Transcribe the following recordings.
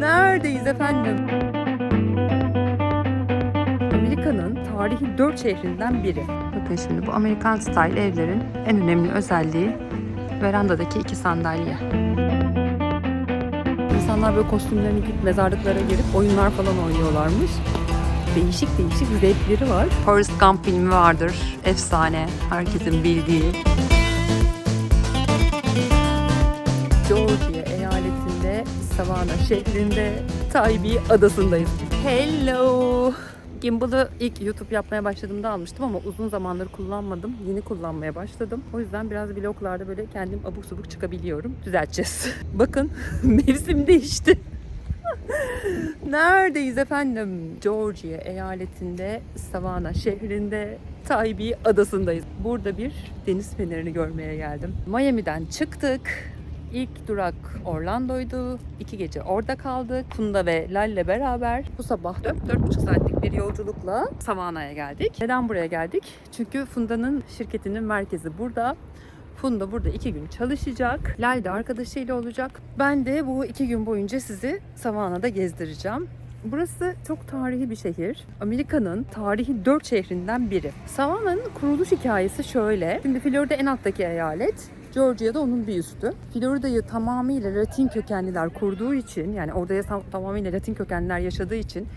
Neredeyiz efendim? Amerika'nın tarihi dört şehrinden biri. Bakın şimdi bu Amerikan style evlerin en önemli özelliği verandadaki iki sandalye. İnsanlar böyle kostümlerini giyip mezarlıklara girip oyunlar falan oynuyorlarmış. Değişik değişik zevkleri var. Forrest Gump filmi vardır. Efsane. Herkesin bildiği. Savannah şehrinde Tybee adasındayız. Hello. Gimbal'ı ilk YouTube yapmaya başladığımda almıştım ama uzun zamandır kullanmadım. Yeni kullanmaya başladım. O yüzden biraz vloglarda böyle kendim abuk subuk çıkabiliyorum. Düzelteceğiz. Bakın mevsim değişti. Neredeyiz efendim? Georgia eyaletinde Savannah şehrinde Tybee adasındayız. Burada bir deniz fenerini görmeye geldim. Miami'den çıktık. İlk durak Orlando'ydu. İki gece orada kaldık. Funda ve Lal'le beraber bu sabah 4-4,5 saatlik bir yolculukla Savannah'a geldik. Neden buraya geldik? Çünkü Funda'nın şirketinin merkezi burada. Funda burada iki gün çalışacak. Lal de arkadaşıyla olacak. Ben de bu iki gün boyunca sizi Savannah'da gezdireceğim. Burası çok tarihi bir şehir. Amerika'nın tarihi dört şehrinden biri. Savannah'ın kuruluş hikayesi şöyle. Şimdi Florida en alttaki eyalet. Georgia'da onun bir üstü. Florida'yı tamamıyla Latin kökenliler kurduğu için yani orada tamamıyla Latin kökenliler yaşadığı için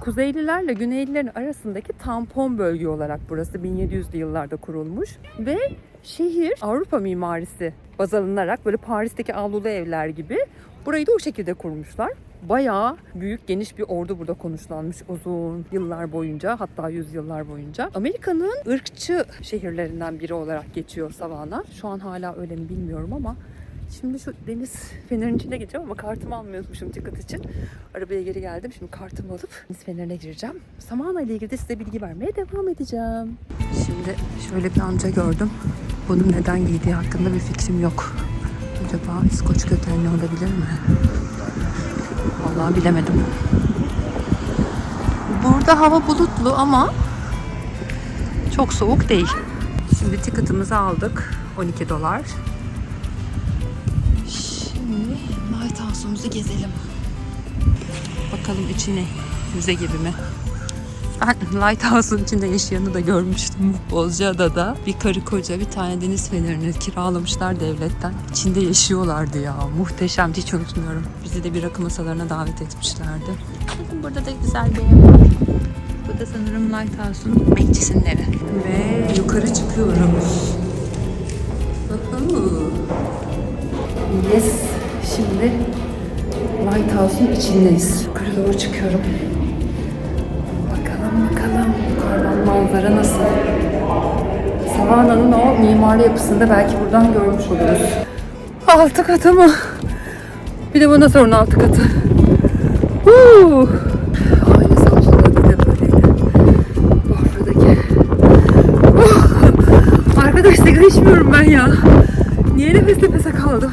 Kuzeylilerle Güneylilerin arasındaki tampon bölge olarak burası 1700'lü yıllarda kurulmuş ve şehir Avrupa mimarisi baz alınarak böyle Paris'teki avlulu evler gibi burayı da o şekilde kurmuşlar. Bayağı büyük geniş bir ordu burada konuşlanmış uzun yıllar boyunca hatta yüzyıllar boyunca. Amerika'nın ırkçı şehirlerinden biri olarak geçiyor Savannah. Şu an hala öyle mi bilmiyorum ama Şimdi şu deniz fenerinin içine gireceğim ama kartımı almayı unutmuşum ticket için. Arabaya geri geldim. Şimdi kartımı alıp deniz fenerine gireceğim. Samana ile ilgili de size bilgi vermeye devam edeceğim. Şimdi şöyle bir amca gördüm. Bunun neden giydiği hakkında bir fikrim yok. Acaba İskoç kökenli olabilir mi? Vallahi bilemedim. Burada hava bulutlu ama çok soğuk değil. Şimdi ticket'ımızı aldık. 12 dolar. Şimdi Lighthouse'umuzu gezelim. Bakalım içine müze gibi mi? Ben Lighthouse'un içinde yaşayanı da görmüştüm Bozcaada'da. Bir karı koca bir tane deniz fenerini kiralamışlar devletten. İçinde yaşıyorlardı ya. Muhteşem hiç unutmuyorum. Bizi de bir rakı masalarına davet etmişlerdi. Burada da güzel bir ev var. Bu da sanırım Lighthouse'un bekçisinin evi. Ve yukarı çıkıyoruz. Uhu. Yes. Şimdi Lighthouse'un içindeyiz. Yukarı doğru çıkıyorum. Bakalım yukarıdan manzara nasıl? Savannah'ın o mimari yapısını da belki buradan görmüş oluruz. Altı katı mı? Bir de bana sorun altı katı. Huu. Aile sancıları da böyleydi. Bafra'daki. Oh! Arkadaş sigara içmiyorum ben ya. Niye nefes nefese kaldım?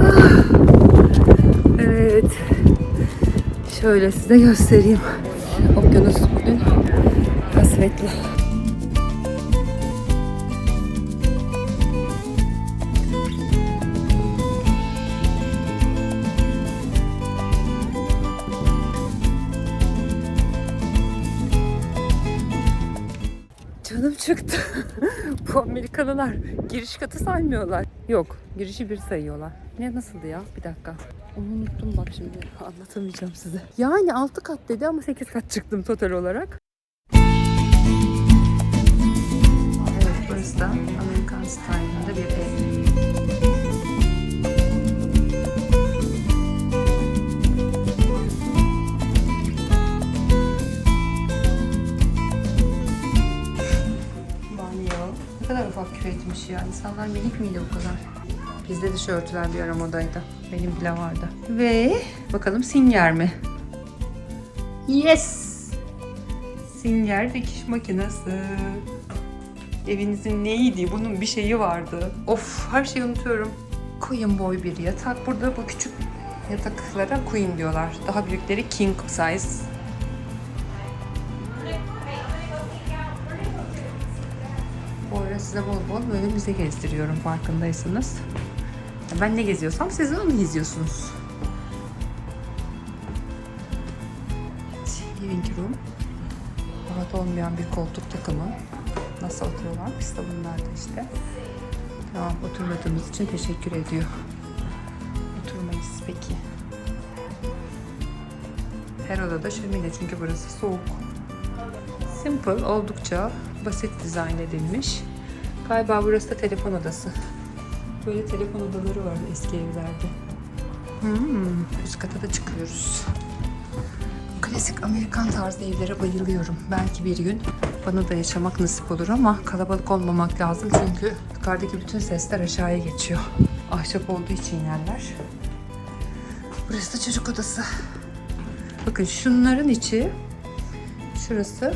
Ah. Evet. Şöyle size göstereyim. Okyanus kasvetli. Canım çıktı. Bu Amerikalılar giriş katı saymıyorlar. Yok, girişi bir sayıyorlar. Ne nasıldı ya? Bir dakika. Onu unuttum bak şimdi. Anlatamayacağım size. Yani 6 kat dedi ama 8 kat çıktım total olarak. Evet, burası da Amerikan style'ında bir ev. Banyo. Ne kadar ufak küvetmiş ya. İnsanlar minik miydi bu kadar? Bizde de şu örtüler bir ara modaydı. Benim bile vardı. Ve bakalım Singer mi? Yes! Singer dikiş makinesi. Evinizin neydi? Bunun bir şeyi vardı. Of her şeyi unutuyorum. Queen boy bir yatak. Burada bu küçük yataklara queen diyorlar. Daha büyükleri king size. Bu ara size bol bol böyle müze gezdiriyorum farkındaysanız. Ben ne geziyorsam siz de onu izliyorsunuz. living room. Rahat olmayan bir koltuk takımı. Nasıl oturuyorlarmış da bunlar da işte. Tamam oturmadığımız için teşekkür ediyor. Oturmayız peki. Her odada şömine çünkü burası soğuk. Simple oldukça basit dizayn edilmiş. Galiba burası da telefon odası. Böyle telefon odaları var eski evlerde. Hmm, üst kata da çıkıyoruz. Klasik Amerikan tarzı evlere bayılıyorum. Belki bir gün bana da yaşamak nasip olur ama kalabalık olmamak lazım çünkü yukarıdaki bütün sesler aşağıya geçiyor. Ahşap olduğu için yerler. Burası da çocuk odası. Bakın şunların içi şurası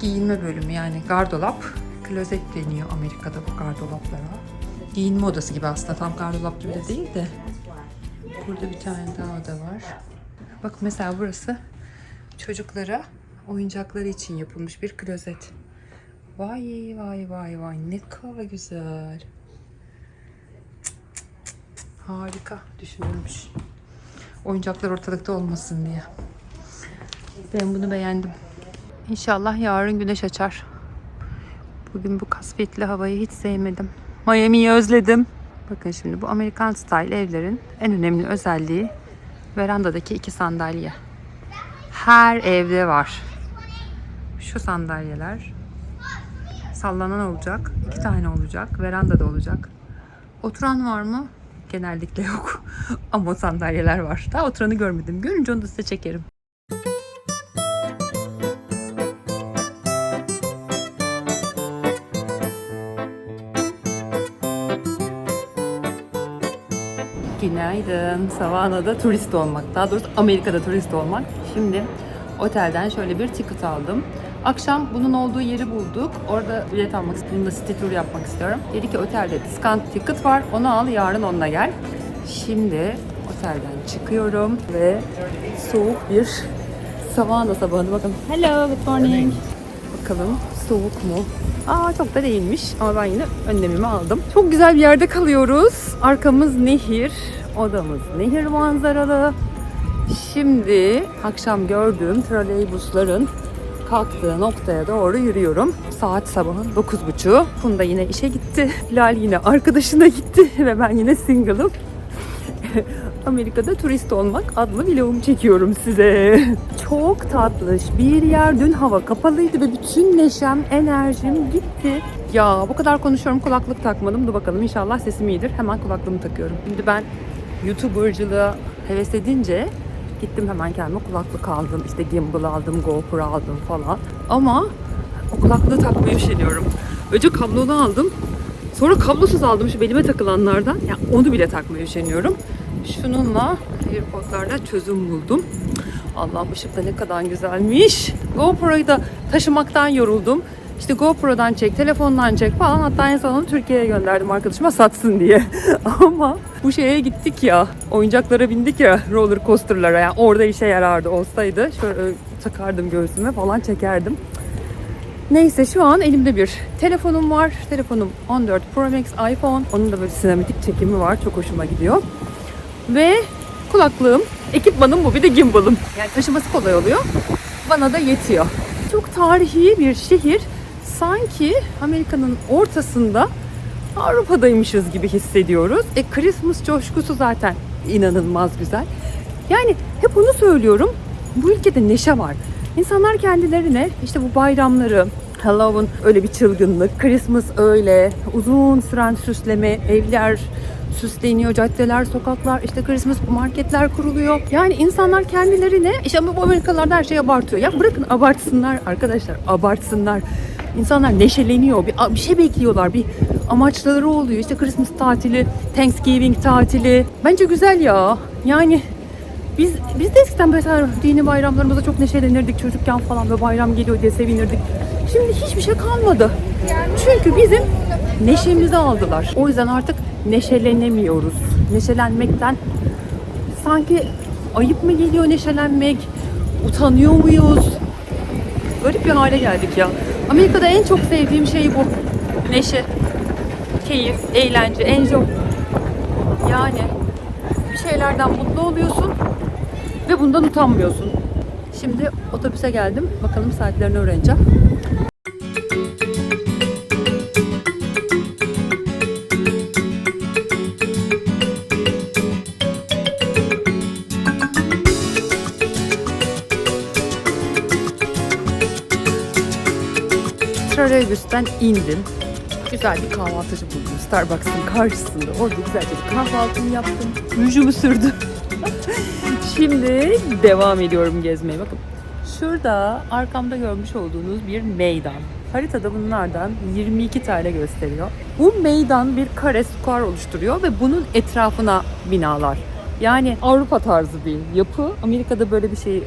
giyinme bölümü yani gardolap. Klozet deniyor Amerika'da bu gardolaplara. Giyinme odası gibi aslında tam gardolap gibi de değil de. Burada bir tane daha oda var. Bak mesela burası çocuklara oyuncakları için yapılmış bir klozet. Vay vay vay vay ne kadar güzel. Harika düşünülmüş. Oyuncaklar ortalıkta olmasın diye. Ben bunu beğendim. İnşallah yarın güneş açar. Bugün bu kasvetli havayı hiç sevmedim. Miami'yi özledim. Bakın şimdi bu Amerikan style evlerin en önemli özelliği verandadaki iki sandalye. Her evde var. Şu sandalyeler sallanan olacak. iki tane olacak. Verandada olacak. Oturan var mı? Genellikle yok. Ama sandalyeler var. Daha oturanı görmedim. Görünce onu da size çekerim. Günaydın. Savana'da turist olmak. Daha doğrusu Amerika'da turist olmak. Şimdi otelden şöyle bir ticket aldım. Akşam bunun olduğu yeri bulduk. Orada bilet almak istiyorum. City tour yapmak istiyorum. Dedi ki otelde discount ticket var. Onu al yarın onunla gel. Şimdi otelden çıkıyorum ve soğuk bir Savana sabahına bakın. Hello, good morning. Bakalım soğuk mu? Aa çok da değilmiş ama ben yine önlemimi aldım. Çok güzel bir yerde kalıyoruz. Arkamız nehir, odamız nehir manzaralı. Şimdi akşam gördüğüm troleybusların kalktığı noktaya doğru yürüyorum. Saat sabahın 9.30. Funda yine işe gitti. Lal yine arkadaşına gitti ve ben yine single'ım. Amerika'da turist olmak adlı vlogumu çekiyorum size. Çok tatlış bir yer. Dün hava kapalıydı ve bütün neşem, enerjim gitti. Ya bu kadar konuşuyorum kulaklık takmadım. Dur bakalım inşallah sesim iyidir. Hemen kulaklığımı takıyorum. Şimdi ben YouTuber'cılığa heves edince gittim hemen kendime kulaklık aldım. İşte gimbal aldım, GoPro aldım falan. Ama o kulaklığı takmayı üşeniyorum. Önce kablolu aldım. Sonra kablosuz aldım şu belime takılanlardan. Ya onu bile takmayı üşeniyorum. Şununla AirPod'larla çözüm buldum. Allah'ım ışık da ne kadar güzelmiş. GoPro'yu da taşımaktan yoruldum. İşte GoPro'dan çek, telefondan çek falan. Hatta en son Türkiye'ye gönderdim arkadaşıma satsın diye. Ama bu şeye gittik ya, oyuncaklara bindik ya roller coaster'lara. Yani orada işe yarardı olsaydı. Şöyle takardım göğsüme falan çekerdim. Neyse şu an elimde bir telefonum var. Telefonum 14 Pro Max iPhone. Onun da böyle sinematik çekimi var. Çok hoşuma gidiyor. Ve kulaklığım, ekipmanım bu bir de gimbalım. Yani taşıması kolay oluyor. Bana da yetiyor. Çok tarihi bir şehir. Sanki Amerika'nın ortasında Avrupa'daymışız gibi hissediyoruz. E Christmas coşkusu zaten inanılmaz güzel. Yani hep onu söylüyorum. Bu ülkede neşe var. İnsanlar kendilerine işte bu bayramları, Halloween öyle bir çılgınlık, Christmas öyle, uzun süren süsleme, evler süsleniyor, caddeler, sokaklar, işte Christmas marketler kuruluyor. Yani insanlar kendilerine, işte bu Amerikalılar her şeyi abartıyor. Ya bırakın abartsınlar arkadaşlar, abartsınlar. İnsanlar neşeleniyor, bir, bir şey bekliyorlar, bir amaçları oluyor. İşte Christmas tatili, Thanksgiving tatili. Bence güzel ya. Yani biz biz de eskiden mesela dini bayramlarımızda çok neşelenirdik çocukken falan ve bayram geliyor diye sevinirdik. Şimdi hiçbir şey kalmadı. Çünkü bizim neşemizi aldılar. O yüzden artık neşelenemiyoruz. Neşelenmekten sanki ayıp mı geliyor neşelenmek? Utanıyor muyuz? Garip bir hale geldik ya. Amerika'da en çok sevdiğim şey bu. Neşe, keyif, eğlence, enjoy. Yani bir şeylerden mutlu oluyorsun ve bundan utanmıyorsun. Şimdi otobüse geldim. Bakalım saatlerini öğreneceğim. Trolleybüsten indim. Güzel bir kahvaltıcı buldum. Starbucks'ın karşısında. Orada güzelce bir kahvaltımı yaptım. Rujumu sürdüm. Şimdi devam ediyorum gezmeye. Bakın şurada arkamda görmüş olduğunuz bir meydan. Haritada bunlardan 22 tane gösteriyor. Bu meydan bir kare skor oluşturuyor ve bunun etrafına binalar. Yani Avrupa tarzı bir yapı. Amerika'da böyle bir şey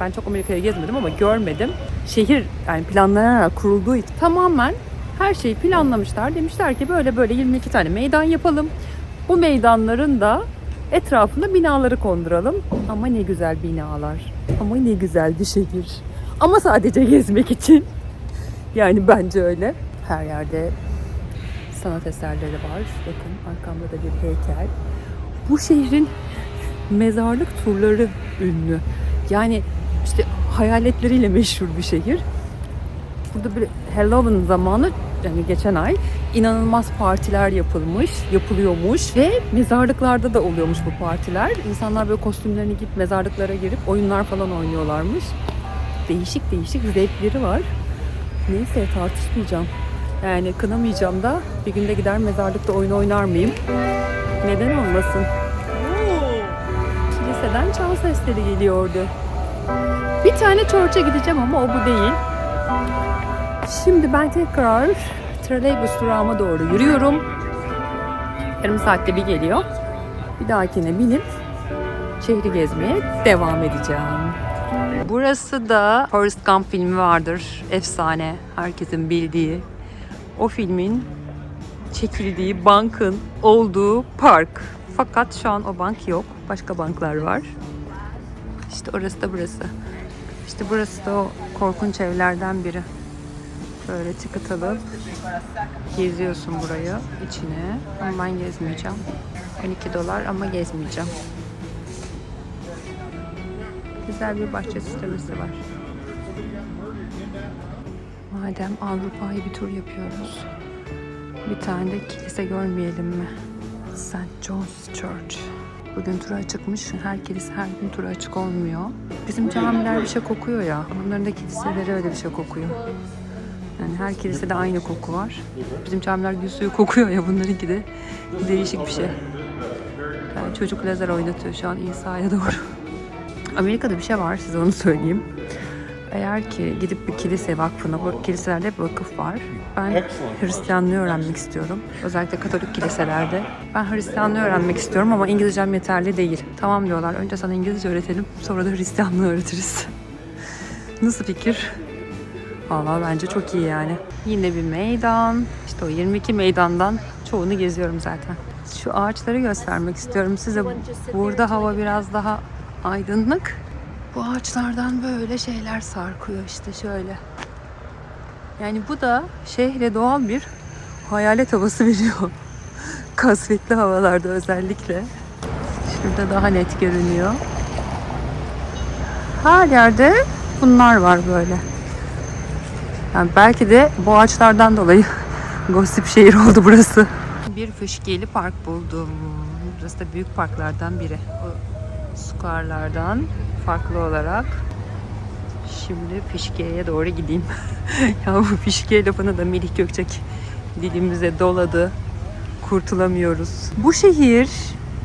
ben çok Amerika'ya gezmedim ama görmedim. Şehir yani planlanarak kurulduğu için tamamen her şeyi planlamışlar. Demişler ki böyle böyle 22 tane meydan yapalım. Bu meydanların da etrafına binaları konduralım. Ama ne güzel binalar. Ama ne güzel bir şehir. Ama sadece gezmek için. Yani bence öyle. Her yerde sanat eserleri var. Bakın arkamda da bir heykel. Bu şehrin mezarlık turları ünlü. Yani işte hayaletleriyle meşhur bir şehir. Burada bir Halloween zamanı yani geçen ay inanılmaz partiler yapılmış, yapılıyormuş ve mezarlıklarda da oluyormuş bu partiler. İnsanlar böyle kostümlerini giyip mezarlıklara girip oyunlar falan oynuyorlarmış. Değişik değişik zevkleri var. Neyse tartışmayacağım. Yani kınamayacağım da bir günde gider mezarlıkta oyun oynar mıyım? Neden olmasın? Kiliseden çan sesleri geliyordu. Bir tane church'e gideceğim ama o bu değil. Şimdi ben tekrar trolleybüs durağıma doğru yürüyorum. Yarım saatte bir geliyor. Bir dahakine binip şehri gezmeye devam edeceğim. Burası da Forrest Gump filmi vardır. Efsane. Herkesin bildiği. O filmin çekildiği bankın olduğu park. Fakat şu an o bank yok. Başka banklar var. İşte orası da burası. İşte burası da o korkunç evlerden biri. Böyle ticket alıp geziyorsun burayı içine. Ama ben gezmeyeceğim. 12 dolar ama gezmeyeceğim. Güzel bir bahçe süslemesi var. Madem Avrupa'yı bir tur yapıyoruz. Bir tane de kilise görmeyelim mi? St. John's Church. Bugün tura açıkmış. Her kilise her gün tura açık olmuyor. Bizim camiler bir şey kokuyor ya. Bunların da kiliseleri öyle bir şey kokuyor. Yani her kilisede aynı koku var. Bizim camiler gül suyu kokuyor ya bunlarınki de değişik bir şey. Yani çocuk lazer oynatıyor şu an İsa'ya doğru. Amerika'da bir şey var size onu söyleyeyim. Eğer ki gidip bir kilise vakfına, bu kiliselerde hep vakıf var. Ben Hristiyanlığı öğrenmek istiyorum. Özellikle Katolik kiliselerde. Ben Hristiyanlığı öğrenmek istiyorum ama İngilizcem yeterli değil. Tamam diyorlar. Önce sana İngilizce öğretelim. Sonra da Hristiyanlığı öğretiriz. Nasıl fikir? Vallahi bence çok iyi yani. Yine bir meydan. İşte o 22 meydandan çoğunu geziyorum zaten. Şu ağaçları göstermek istiyorum size. Burada hava biraz daha aydınlık. Bu ağaçlardan böyle şeyler sarkıyor işte şöyle. Yani bu da şehre doğal bir hayalet havası veriyor. Kasvetli havalarda özellikle. Şurada daha net görünüyor. Her yerde bunlar var böyle. Yani belki de bu ağaçlardan dolayı gossip şehir oldu burası. Bir fışkiyeli park buldum. Burası da büyük parklardan biri. O square'lardan farklı olarak. Şimdi Fişkiye'ye doğru gideyim. ya bu Fişkiye lafını da Melih Gökçek dilimize doladı. Kurtulamıyoruz. Bu şehir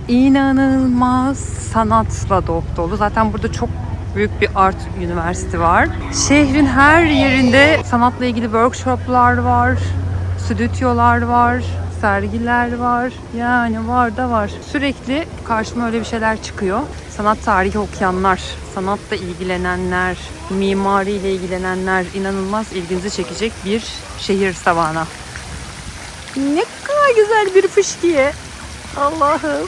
inanılmaz sanatla dop dolu. Zaten burada çok büyük bir art üniversite var. Şehrin her yerinde sanatla ilgili workshoplar var, stüdyolar var, sergiler var. Yani var da var. Sürekli karşıma öyle bir şeyler çıkıyor. Sanat tarihi okuyanlar, sanatla ilgilenenler, mimariyle ilgilenenler inanılmaz ilginizi çekecek bir şehir Savana. Ne kadar güzel bir fışkiye. Allah'ım.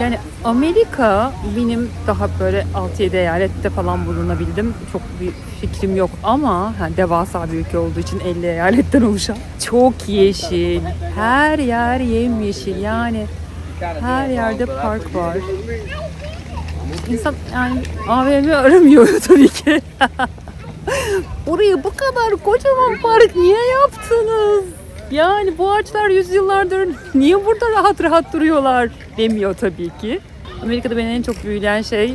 Yani Amerika benim daha böyle 6-7 eyalette falan bulunabildim. Çok bir fikrim yok ama yani devasa bir ülke olduğu için 50 eyaletten oluşan. Çok yeşil. Her yer yemyeşil. Yani her yerde park var. insan yani AVM aramıyor tabii ki. Burayı bu kadar kocaman park niye yaptınız? Yani bu ağaçlar yüzyıllardır niye burada rahat rahat duruyorlar demiyor tabii ki. Amerika'da beni en çok büyüleyen şey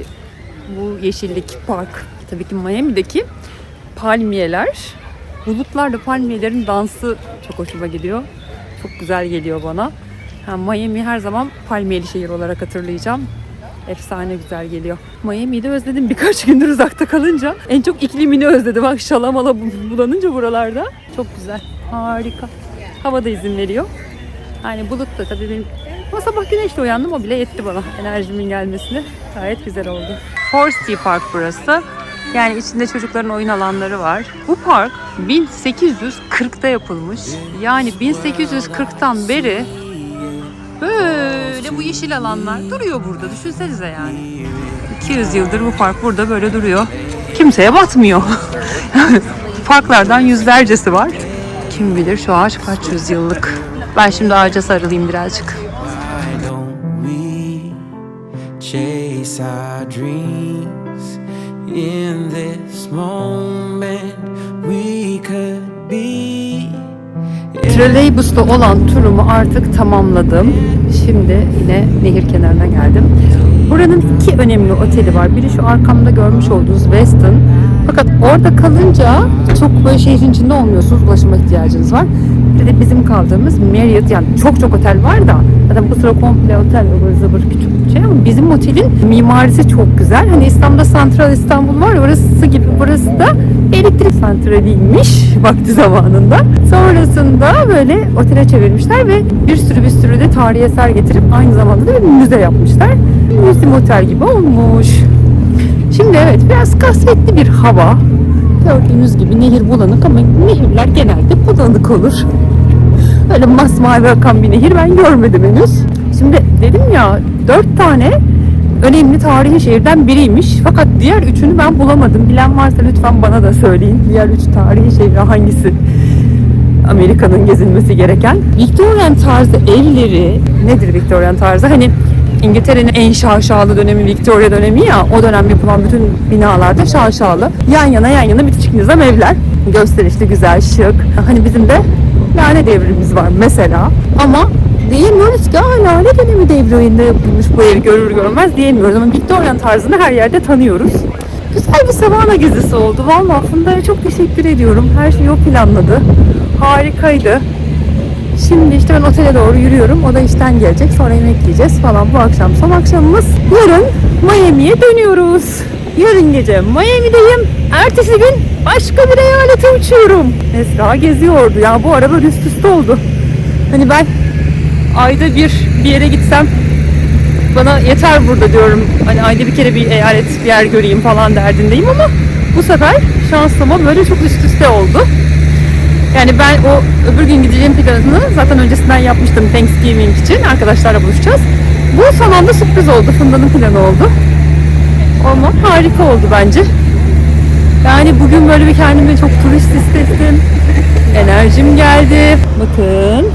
bu yeşillik, park. Tabii ki Miami'deki palmiyeler. Bulutlarla palmiyelerin dansı çok hoşuma gidiyor. Çok güzel geliyor bana. Ha, Miami her zaman palmiyeli şehir olarak hatırlayacağım. Efsane güzel geliyor. Miami'yi de özledim birkaç gündür uzakta kalınca. En çok iklimini özledim. Bak şalamala bu- bulanınca buralarda. Çok güzel. Harika. Hava da izin veriyor. Yani bulut da tabii benim... Ama sabah güneşle uyandım o bile yetti bana enerjimin gelmesine. Gayet güzel oldu. Forestry Park burası. Yani içinde çocukların oyun alanları var. Bu park 1840'da yapılmış. Yani 1840'tan beri böyle bu yeşil alanlar duruyor burada. Düşünsenize yani. 200 yıldır bu park burada böyle duruyor. Kimseye batmıyor. Parklardan yüzlercesi var. Kim bilir şu ağaç kaç yüzyıllık. Ben şimdi ağaca sarılayım birazcık. Chase our dreams in this moment? We could be. Trolleybus'ta olan turumu artık tamamladım. Şimdi yine nehir kenarına geldim. Buranın iki önemli oteli var. Biri şu arkamda görmüş olduğunuz Westin. Fakat orada kalınca çok böyle şehrin içinde olmuyorsunuz. Ulaşıma ihtiyacınız var. Bir de bizim kaldığımız Marriott yani çok çok otel var da zaten bu sıra komple otel ıvır zıvır küçük şey ama bizim otelin mimarisi çok güzel. Hani İstanbul'da Santral İstanbul var orası gibi burası da elektrik santraliymiş vakti zamanında. Sonrasında böyle otele çevirmişler ve bir sürü bir sürü de tarihi eser getirip aynı zamanda da bir müze yapmışlar. Müzim otel gibi olmuş. Şimdi evet biraz kasvetli bir hava. Gördüğünüz gibi nehir bulanık ama nehirler genelde bulanık olur. Öyle masmavi akan bir nehir ben görmedim henüz. Şimdi dedim ya dört tane önemli tarihi şehirden biriymiş. Fakat diğer üçünü ben bulamadım. Bilen varsa lütfen bana da söyleyin. Diğer üç tarihi şehir hangisi? Amerika'nın gezilmesi gereken. Victorian tarzı evleri nedir Victorian tarzı? Hani İngiltere'nin en şaşalı dönemi Victoria dönemi ya o dönem yapılan bütün binalarda şaşalı. Yan yana yan yana bitişik nizam evler. Gösterişli, güzel, şık. Hani bizim de lale devrimiz var mesela. Ama diyemiyoruz ki aa lale dönemi devrinde yapılmış bu ev görür görmez diyemiyoruz. Ama Victorian tarzını her yerde tanıyoruz. Güzel bir savana gezisi oldu. Vallahi Funda'ya çok teşekkür ediyorum. Her şeyi o planladı. Harikaydı. Şimdi işte ben otele doğru yürüyorum. O da işten gelecek. Sonra yemek yiyeceğiz falan. Bu akşam son akşamımız. Yarın Miami'ye dönüyoruz. Yarın gece Miami'deyim. Ertesi gün başka bir eyalete uçuyorum. Esra geziyordu ya. Bu ara böyle üst üste oldu. Hani ben ayda bir bir yere gitsem bana yeter burada diyorum. Hani ayda bir kere bir eyalet bir yer göreyim falan derdindeyim ama bu sefer şansıma böyle çok üst üste oldu. Yani ben o öbür gün gideceğim planını zaten öncesinden yapmıştım Thanksgiving için. Arkadaşlarla buluşacağız. Bu son anda sürpriz oldu. Funda'nın planı oldu. Ama harika oldu bence. Yani bugün böyle bir kendimi çok turist hissettim. Enerjim geldi. Bakın.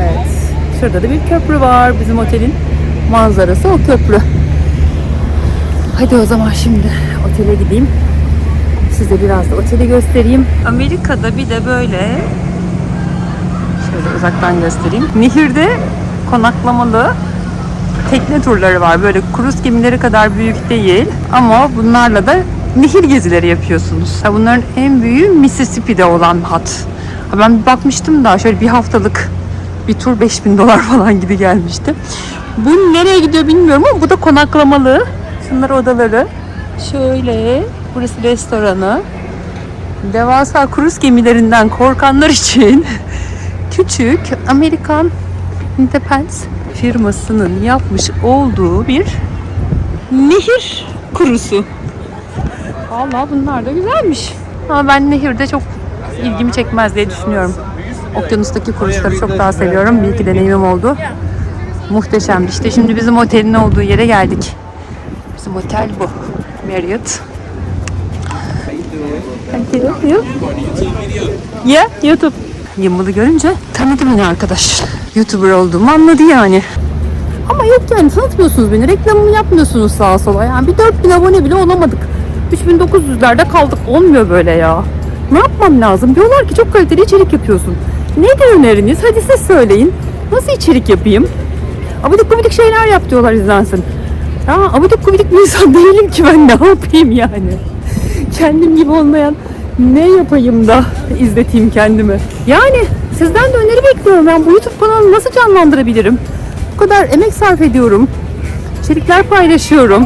Evet. Şurada da bir köprü var. Bizim otelin manzarası o köprü. Hadi o zaman şimdi otele gideyim. Size biraz da oteli göstereyim. Amerika'da bir de böyle şöyle uzaktan göstereyim. Nehirde konaklamalı tekne turları var. Böyle kruz gemileri kadar büyük değil ama bunlarla da nehir gezileri yapıyorsunuz. Bunların en büyüğü Mississippi'de olan hat. Ha, Ben bir bakmıştım da şöyle bir haftalık bir tur 5000 dolar falan gibi gelmişti. Bu nereye gidiyor bilmiyorum ama bu da konaklamalı. Şunlar odaları. Şöyle burası restoranı. Devasa kruz gemilerinden korkanlar için küçük Amerikan Independence firmasının yapmış olduğu bir nehir kurusu. Vallahi bunlar da güzelmiş. Ama ben nehirde çok ilgimi çekmez diye düşünüyorum. Okyanustaki kuruşları çok daha seviyorum. Bir iki deneyimim oldu. Muhteşemdi. İşte şimdi bizim otelin olduğu yere geldik. Bizim otel bu. Marriott. You. You? Yeah, YouTube. Yımılı görünce tanıdı beni arkadaş. YouTuber olduğumu anladı yani. Ama yok yani tanıtmıyorsunuz beni. Reklamımı yapmıyorsunuz sağa sola. Yani bir 4000 abone bile olamadık. 3900'lerde kaldık. Olmuyor böyle ya. Ne yapmam lazım? Diyorlar ki çok kaliteli içerik yapıyorsun. Nedir öneriniz? Hadi siz söyleyin. Nasıl içerik yapayım? Abidik gubidik şeyler yap diyorlar izlensin. Ya abidik gubidik bir insan değilim ki ben ne yapayım yani. Kendim gibi olmayan ne yapayım da izleteyim kendimi. Yani sizden de öneri bekliyorum. Ben bu YouTube kanalını nasıl canlandırabilirim? Bu kadar emek sarf ediyorum. İçerikler paylaşıyorum.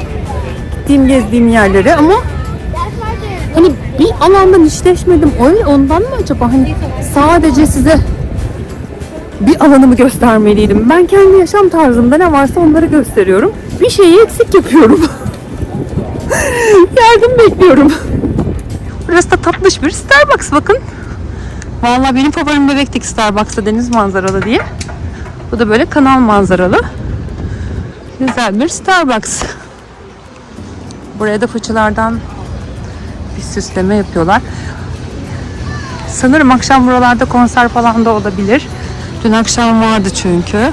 Gittiğim gezdiğim yerlere ama hani bir alanda nişleşmedim. Öyle ondan mı acaba? Hani sadece size bir alanımı göstermeliydim. Ben kendi yaşam tarzımda ne varsa onları gösteriyorum. Bir şeyi eksik yapıyorum. Yardım bekliyorum. Burası da tatlış bir Starbucks bakın. Vallahi benim favorim bebekteki Starbucks'ta deniz manzaralı diye. Bu da böyle kanal manzaralı. Güzel bir Starbucks. Buraya da fıçılardan bir süsleme yapıyorlar. Sanırım akşam buralarda konser falan da olabilir. Dün akşam vardı çünkü.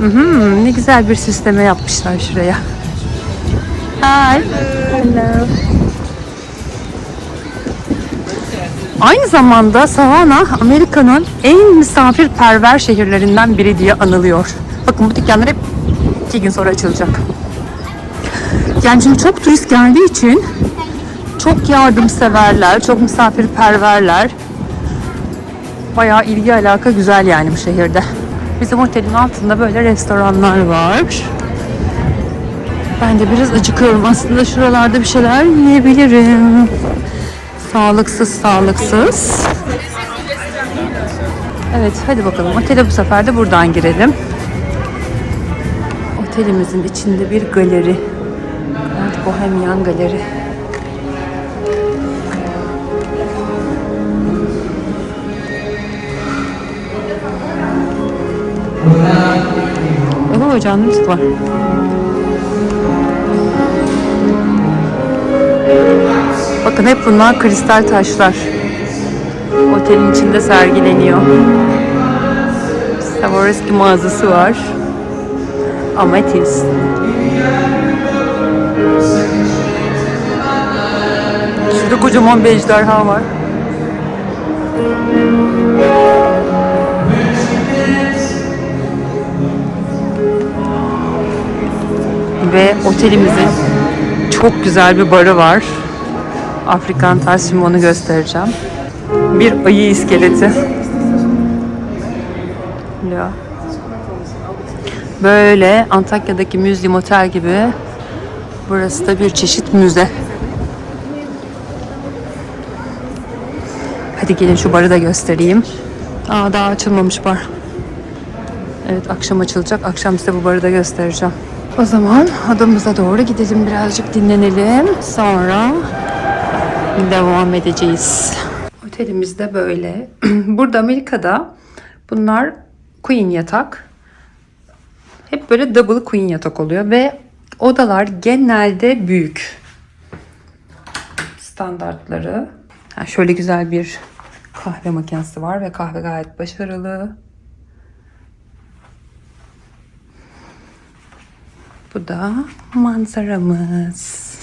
Mhm, ne güzel bir süsleme yapmışlar şuraya. Hi. Hello. Aynı zamanda Savannah Amerika'nın en misafirperver şehirlerinden biri diye anılıyor. Bakın bu dükkanlar hep iki gün sonra açılacak. Yani şimdi çok turist geldiği için çok yardımseverler, çok misafirperverler. Bayağı ilgi alaka güzel yani bu şehirde. Bizim otelin altında böyle restoranlar var. Ben de biraz acıkıyorum. Aslında şuralarda bir şeyler yiyebilirim. Sağlıksız sağlıksız. Evet hadi bakalım. Otele bu sefer de buradan girelim. Otelimizin içinde bir galeri. Evet, Bohemian Galeri. Oo canlı müzik Bakın hep bunlar kristal taşlar. Otelin içinde sergileniyor. Swarovski mağazası var. Ametist. Şurada kocaman bir ejderha var. Ve otelimizin çok güzel bir barı var. Afrikan taş şimdi onu göstereceğim. Bir ayı iskeleti. Ya. Böyle Antakya'daki Müzyum Otel gibi burası da bir çeşit müze. Hadi gelin şu barı da göstereyim. Aa daha açılmamış bar. Evet akşam açılacak. Akşam size bu barı da göstereceğim. O zaman adamıza doğru gidelim birazcık dinlenelim. Sonra devam edeceğiz. Otelimiz de böyle. Burada Amerika'da bunlar queen yatak. Hep böyle double queen yatak oluyor ve odalar genelde büyük. Standartları. Ha, şöyle güzel bir kahve makinesi var ve kahve gayet başarılı. Bu da manzaramız.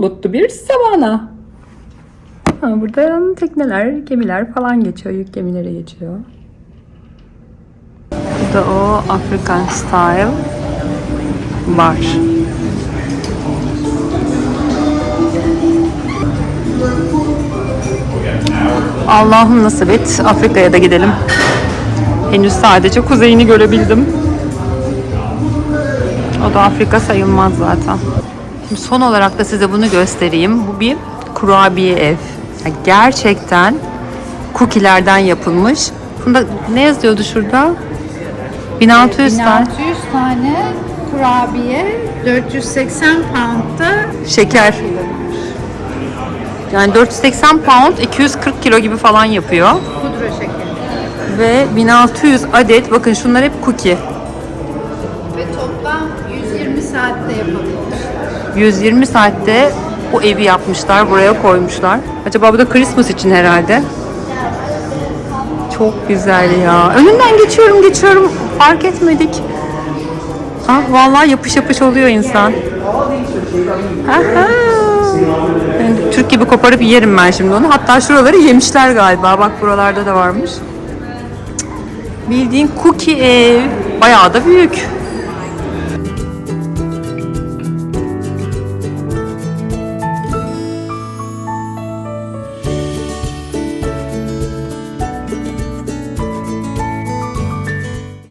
Bulutlu bir savana. Ha, burada tekneler, gemiler falan geçiyor. Yük gemileri geçiyor. Bu da o African Style bar. Allah'ım nasip et Afrika'ya da gidelim. Henüz sadece kuzeyini görebildim. O da Afrika sayılmaz zaten. Son olarak da size bunu göstereyim. Bu bir kurabiye ev. Gerçekten cookie'lerden yapılmış. Bunda ne yazıyordu şurada? 1600 tane 1600 tane kurabiye 480 pound'da şeker. Yani 480 pound 240 kilo gibi falan yapıyor. pudra şekeri. Ve 1600 adet bakın şunlar hep cookie. Ve toplam 120 saatte yapılmış. 120 saatte bu evi yapmışlar, buraya koymuşlar. Acaba bu da Christmas için herhalde. Çok güzel ya. Önünden geçiyorum geçiyorum fark etmedik. Ha vallahi yapış yapış oluyor insan. Aha. Yani Türk gibi koparıp yerim ben şimdi onu. Hatta şuraları yemişler galiba. Bak buralarda da varmış. Bildiğin cookie ev. Bayağı da büyük.